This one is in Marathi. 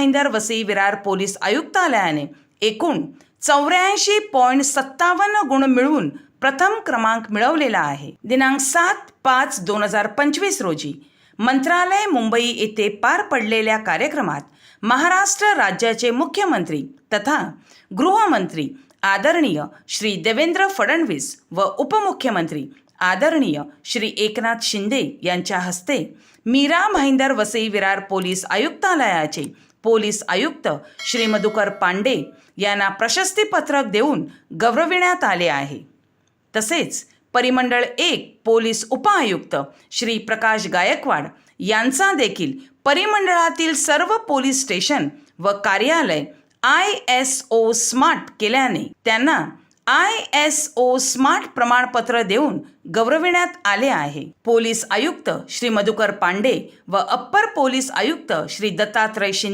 भाईंदर वसई विरार पोलीस आयुक्तालयाने एकूण चौऱ्याऐंशी पॉईंट सत्तावन्न गुण मिळवून प्रथम क्रमांक मिळवलेला आहे. दिनांक सात पाच दोन हजार पंचवीस रोजी मंत्रालय मुंबई येथे पार पडलेल्या कार्यक्रमात महाराष्ट्र राज्याचे मुख्यमंत्री तथा गृहमंत्री आदरणीय श्री देवेंद्र फडणवीस व उपमुख्यमंत्री आदरणीय श्री एकनाथ शिंदे यांच्या हस्ते मीरा भाईंदर वसई विरार पोलीस आयुक्तालयाचे पोलीस आयुक्त श्री मधुकर पांडे यांना प्रशस्तीपत्रक देऊन गौरविण्यात आले आहे. तसेच परिमंडळ एक पोलीस उपआयुक्त श्री प्रकाश गायकवाड यांचा देखील परिमंडळातील सर्व पोलीस स्टेशन व कार्यालय आय एस ओ स्मार्ट केल्याने त्यांना आय एस ओ स्मार्ट प्रमाणपत्र देऊन गौरविण्यात आले आहे. पोलीस आयुक्त श्री मधुकर पांडे व अप्पर पोलीस आयुक्त श्री दत्तात्रय शिंदे